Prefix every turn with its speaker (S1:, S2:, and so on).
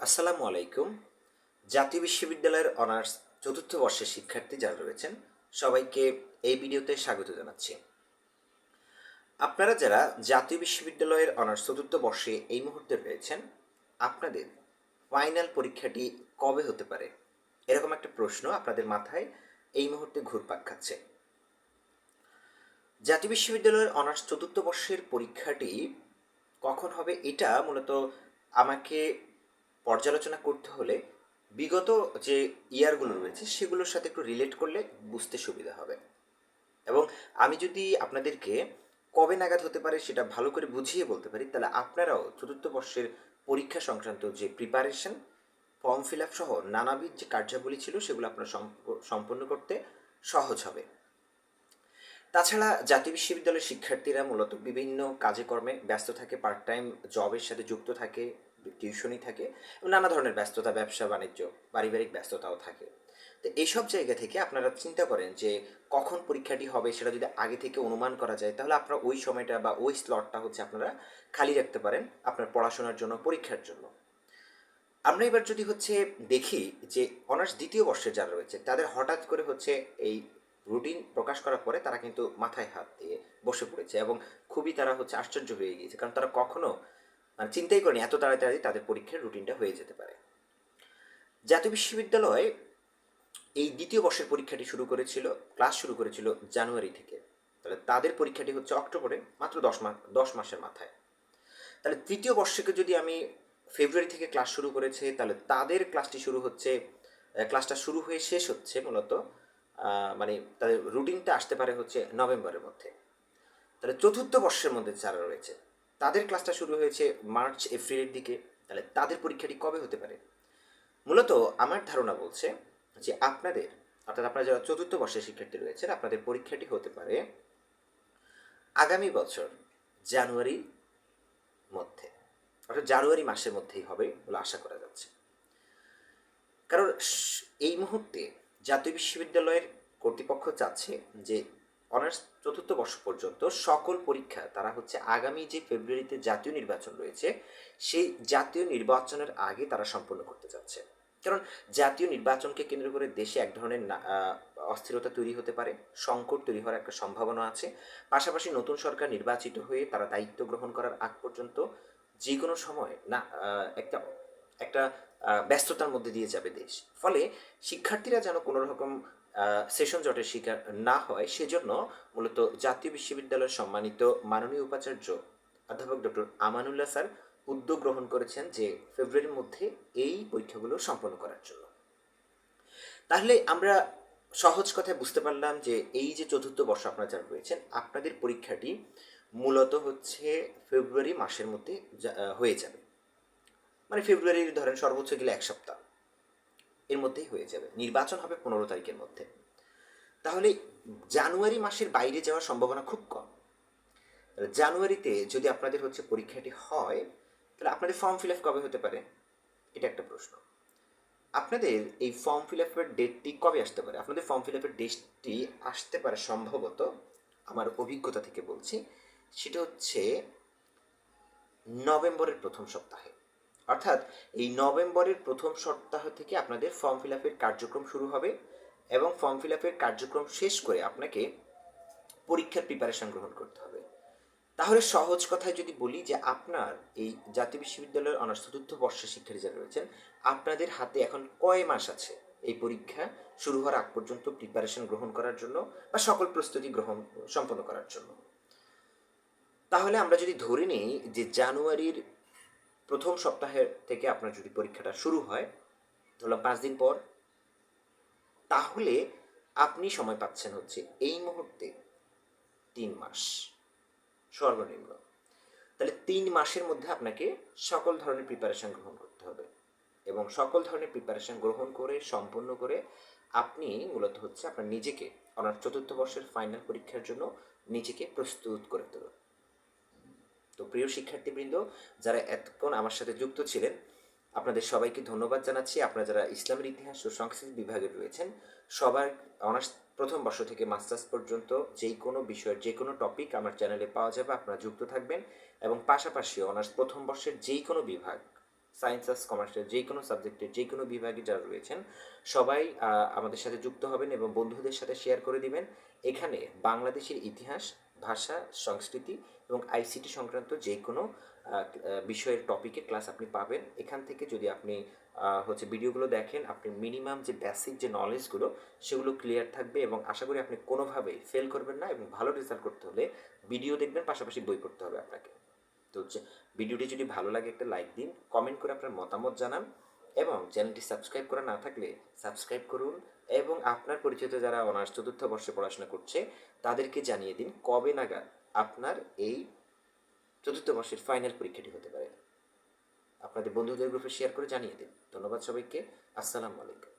S1: আসসালামু আলাইকুম। জাতীয় বিশ্ববিদ্যালয়ের অনার্স চতুর্থ বর্ষের শিক্ষার্থী যারা রয়েছেন, সবাইকে এই ভিডিওতে স্বাগত জানাচ্ছি। আপনারা যারা জাতীয় বিশ্ববিদ্যালয়ের অনার্স চতুর্থ বর্ষে এই মুহূর্তে রয়েছেন, আপনাদের ফাইনাল পরীক্ষাটি কবে হতে পারে? এরকম একটা প্রশ্ন আপনাদের মাথায় এই মুহূর্তে ঘুরপাক খাচ্ছে। জাতীয় বিশ্ববিদ্যালয়ের অনার্স চতুর্থ বর্ষের পরীক্ষাটি কখন হবে এটা মূলত আমাকে পর্যালোচনা করতে হলে বিগত যে ইয়ারগুলো রয়েছে, সেগুলোর সাথে একটু রিলেট করলে বুঝতে সুবিধা হবে। এবং আমি যদি আপনাদেরকে কবে নাগাদ হতে পারে সেটা ভালো করে বুঝিয়ে বলতে পারি, তাহলে আপনারাও চতুর্থ বর্ষের পরীক্ষা সংক্রান্ত যে প্রিপারেশন ফর্ম ফিল আপ সহ নানাবিধ যে কার্যাবলী ছিল, সেগুলো আপনার সম্প- সম্পন্ন করতে সহজ হবে। তাছাড়া জাতীয় বিশ্ববিদ্যালয়ের শিক্ষার্থীরা মূলত বিভিন্ন কাজে কর্মে ব্যস্ত থাকে পার্ট টাইম জবের সাথে যুক্ত থাকে টিউশনই থাকে নানা ধরনের ব্যস্ততা, ব্যবসা, বাণিজ্য, পারিবারিক ব্যস্ততাও থাকে। তো এইসব জায়গা থেকে আপনারা চিন্তা করেন যে কখন পরীক্ষাটি হবে সেটা যদি আগে থেকে অনুমান করা যায়, তাহলে আপনারা ওই সময়টা বা ওই স্লটটা হচ্ছে আপনারা খালি রাখতে পারেন আপনার পড়াশোনার জন্য, পরীক্ষার জন্য। আমরা এবার যদি হচ্ছে দেখি যে অনার্স দ্বিতীয় বর্ষে যারা রয়েছে, তাদের হঠাৎ করে হচ্ছে এই রুটিন প্রকাশ করার পরে তারা কিন্তু মাথায় হাত দিয়ে বসে পড়েছে এবং খুবই তারা হচ্ছে আশ্চর্য হয়ে গিয়েছে। কারণ তারা কখনো মানে চিন্তাই করেনি, এত তাড়াতাড়ি তাদের পরীক্ষার রুটিনটা হয়ে যেতে পারে। জাতীয় বিশ্ববিদ্যালয় এই দ্বিতীয় বর্ষের পরীক্ষাটি শুরু করেছিল ক্লাস শুরু করেছিল জানুয়ারি থেকে। তাহলে তাদের পরীক্ষাটি হচ্ছে অক্টোবরে, মাত্র দশ মাস দশ মাসের মাথায়। তাহলে তৃতীয় বর্ষকে যদি আমি ফেব্রুয়ারি থেকে ক্লাস শুরু করেছে, তাহলে তাদের ক্লাসটি শুরু হচ্ছে ক্লাসটা শুরু হয়ে শেষ হচ্ছে মূলত মানে তাদের রুটিনটা আসতে পারে হচ্ছে নভেম্বরের মধ্যে। তাহলে চতুর্থ বর্ষের মধ্যে যারা রয়েছে তাদের ক্লাসটা শুরু হয়েছে মার্চ এপ্রিলের দিকে। তাহলে তাদের পরীক্ষাটি কবে হতে পারে? মূলত আমার ধারণা বলছে যে আপনাদের, অর্থাৎ আপনারা যারা চতুর্থ বর্ষের শিক্ষার্থী রয়েছেন, আপনাদের পরীক্ষাটি হতে পারে আগামী বছর জানুয়ারির মধ্যে। অর্থাৎ জানুয়ারি মাসের মধ্যেই হবে বলে আশা করা যাচ্ছে। কারণ এই মুহূর্তে জাতীয় বিশ্ববিদ্যালয়ের কর্তৃপক্ষ চাচ্ছে যে অনার্স চতুর্থ বর্ষ পর্যন্ত সকল পরীক্ষা, তারা হচ্ছে আগামী যে ফেব্রুয়ারিতে জাতীয় নির্বাচন রয়েছে, সেই জাতীয় নির্বাচনের আগে তারা সম্পন্ন করতে চাচ্ছে কারণ জাতীয় নির্বাচনকে কেন্দ্র করে দেশে এক ধরনের অস্থিরতা তৈরি হতে পারে, সংকট তৈরি হওয়ার একটা সম্ভাবনা আছে। পাশাপাশি নতুন সরকার নির্বাচিত হয়ে তারা দায়িত্ব গ্রহণ করার আগ পর্যন্ত যে কোনো সময় না একটা একটা ব্যস্ততার মধ্যে দিয়ে যাবে দেশ। ফলে শিক্ষার্থীরা যেন কোনো রকম সেশন জটের শিকার না হয়, সেজন্য মূলত জাতীয় বিশ্ববিদ্যালয়ের সম্মানিত মাননীয় উপাচার্য অধ্যাপক ডক্টর আমানুল্লাহ স্যার উদ্যোগ গ্রহণ করেছেন যে ফেব্রুয়ারির মধ্যে এই পরীক্ষাগুলো সম্পন্ন করার জন্য। তাহলে আমরা সহজ কথায় বুঝতে পারলাম যে এই যে চতুর্থ বর্ষ আপনারা যারা রয়েছেন, আপনাদের পরীক্ষাটি মূলত হচ্ছে ফেব্রুয়ারি মাসের মধ্যে হয়ে যাবে। মানে ফেব্রুয়ারির ধরেন সর্বোচ্চ গেলে এক সপ্তাহ। এর মধ্যেই হয়ে যাবে। নির্বাচন হবে পনেরো তারিখের মধ্যে। তাহলে জানুয়ারি মাসের বাইরে যাওয়ার সম্ভাবনা খুব কম। জানুয়ারিতে যদি আপনাদের হচ্ছে পরীক্ষাটি হয়, তাহলে আপনাদের ফর্ম ফিল আপ কবে হতে পারে? এটা একটা প্রশ্ন। আপনাদের এই ফর্ম ফিল আপের ডেটটি কবে আসতে পারে? আপনাদের ফর্ম ফিল আপের ডেটটি আসতে পারে সম্ভবত, আমার অভিজ্ঞতা থেকে বলছি, সেটা হচ্ছে নভেম্বরের প্রথম সপ্তাহে। অর্থাৎ এই নভেম্বরের প্রথম সপ্তাহ থেকে আপনাদের ফর্ম ফিল আপের কার্যক্রম শুরু হবে এবং ফর্ম ফিল আপের কার্যক্রম শেষ করে আপনাকে পরীক্ষার প্রিপারেশন গ্রহণ করতে হবে। তাহলে সহজ কথায় যদি বলি যে আপনার এই জাতীয় বিশ্ববিদ্যালয়ের অনার্স চতুর্থ বর্ষের শিক্ষার্থী যারা রয়েছেন, আপনাদের হাতে এখন কয় মাস আছে এই পরীক্ষা শুরু হওয়ার আগ পর্যন্ত প্রিপারেশন গ্রহণ করার জন্য বা সকল প্রস্তুতি গ্রহণ, সম্পন্ন করার জন্য? তাহলে আমরা যদি ধরে নিই যে জানুয়ারির প্রথম সপ্তাহের থেকে আপনার যদি পরীক্ষাটা শুরু হয়, ধরলাম পাঁচ দিন পর, তাহলে আপনি সময় পাচ্ছেন হচ্ছে এই মুহূর্তে তিন মাস সর্বনিম্ন। তাহলে তিন মাসের মধ্যে আপনাকে সকল ধরনের প্রিপারেশন গ্রহণ করতে হবে এবং সকল ধরনের প্রিপারেশন গ্রহণ করে, সম্পন্ন করে আপনি মূলত হচ্ছে আপনার নিজেকে অনার চতুর্থ বর্ষের ফাইনাল পরীক্ষার জন্য নিজেকে প্রস্তুত করে তুলুন। তো প্রিয় শিক্ষার্থীবৃন্দ, যারা এতক্ষণ আমার সাথে যুক্ত ছিলেন, আপনাদের সবাইকে ধন্যবাদ জানাচ্ছি। আপনারা যারা ইসলামের ইতিহাস ও সংস্কৃতি বিভাগে রয়েছেন, সবার অনার্স প্রথম বর্ষ থেকে মাস্টার্স পর্যন্ত যেই কোনো বিষয়ের, যে কোনো টপিক আমার চ্যানেলে পাওয়া যাবে, আপনারা যুক্ত থাকবেন এবং পাশাপাশি অনার্স প্রথম বর্ষের যেই কোনো বিভাগ, সায়েন্স আর্টস, কমার্সের যে কোনো সাবজেক্টের যে কোনো বিভাগে যারা রয়েছেন, সবাই আমাদের সাথে যুক্ত হবেন এবং বন্ধুদের সাথে শেয়ার করে দিবেন। এখানে বাংলাদেশের ইতিহাস ভাষা, সংস্কৃতি এবং আইসিটি সংক্রান্ত যে কোনো বিষয়ের টপিকে ক্লাস আপনি পাবেন। এখান থেকে যদি আপনি হচ্ছে ভিডিওগুলো দেখেন, আপনি মিনিমাম যে বেসিক যে নলেজগুলো সেগুলো ক্লিয়ার থাকবে এবং আশা করি আপনি কোনোভাবেই ফেল করবেন না এবং ভালো রেজাল্ট করতে হলে ভিডিও দেখবেন, পাশাপাশি বই পড়তে হবে আপনাকে। তো ভিডিওটি যদি ভালো লাগে একটা লাইক দিন কমেন্ট করে আপনার মতামত জানান এবং চ্যানেলটি সাবস্ক্রাইব করা না থাকলে সাবস্ক্রাইব করুন। এবং আপনার পরিচিত যারা অনার্স চতুর্থ বর্ষে পড়াশোনা করছে, তাদেরকে জানিয়ে দিন কবে নাগাদ আপনার এই চতুর্থ বর্ষের ফাইনাল পরীক্ষাটি হতে পারে। আপনাদের বন্ধুদের গ্রুপে শেয়ার করে জানিয়ে দিন। ধন্যবাদ সবাইকে। আসসালামু আলাইকুম।